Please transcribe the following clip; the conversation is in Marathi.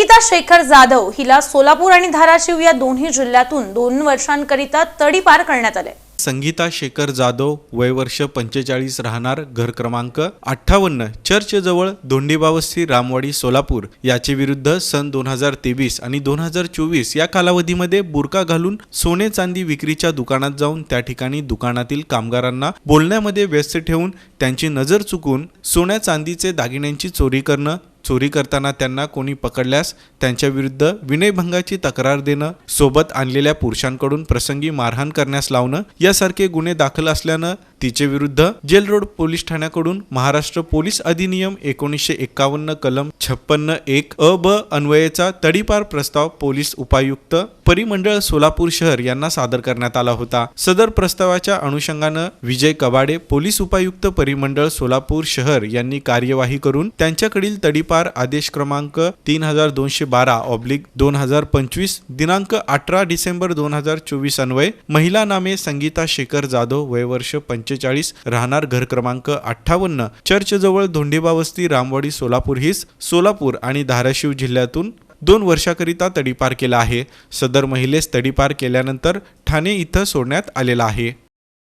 संगीता शेखर जाधव हिला सोलापूर आणि धाराशिव या दोन्ही जिल्ह्यातून दोन वर्षांकरिता तडीपार करण्यात आले. संगीता शेखर जाधव वय वर्ष पंचेचाळीस राहणार घर क्रमांक अठ्ठावन्न चर्चजवळ धोंडीबावस्ती रामवाडी सोलापूर. याचे विरुद्ध सन दोन हजार तेवीस आणि दोन हजार चोवीस या कालावधीमध्ये बुरका घालून सोने चांदी विक्रीच्या दुकानात जाऊन त्या ठिकाणी दुकानातील कामगारांना बोलण्यामध्ये व्यस्त ठेवून त्यांची नजर चुकून सोन्या चांदीचे दागिन्यांची चोरी करणं चोरी करताना त्यांना कोणी पकडल्यास त्यांच्या विरुद्ध विनयभंगाची तक्रार देणं सोबत आणलेल्या पुरुषांकडून प्रसंगी मारहाण करण्यास लावणं यासारखे गुन्हे दाखल असल्यानं तिचे विरुद्ध जेल रोड पोलीस ठाण्याकडून महाराष्ट्र पोलीस अधिनियम एकोणीसशे एकावन्न कलम छप्पन्न एक अ ब अन्वयेचा तडीपार प्रस्ताव पोलीस उपायुक्त परिमंडळ सोलापूर शहर यांना सादर करण्यात आला होता. सदर प्रस्तावाच्या अनुषंगानं विजय कबाडे पोलीस उपायुक्त परिमंडळ सोलापूर शहर यांनी कार्यवाही करून त्यांच्याकडील तडीपार आदेश क्रमांक तीन हजार दोनशे बारा ऑब्लिक दोन हजार पंचवीस दिनांक अठरा डिसेंबर दोन हजार चोवीस अन्वय महिला नामे संगीता शेखर जाधव वयवर्ष पंचेचाळीस राहणार घर क्रमांक अठ्ठावन्न. चर्चजवळ धोंडेबावस्ती रामवाडी सोलापूर हिस सोलापूर आणि धाराशिव जिल्ह्यातून दोन वर्षाकरिता तडीपार केला आहे. सदर महिलेस तडीपार केल्यानंतर ठाणे इथं सोडण्यात आलेला आहे.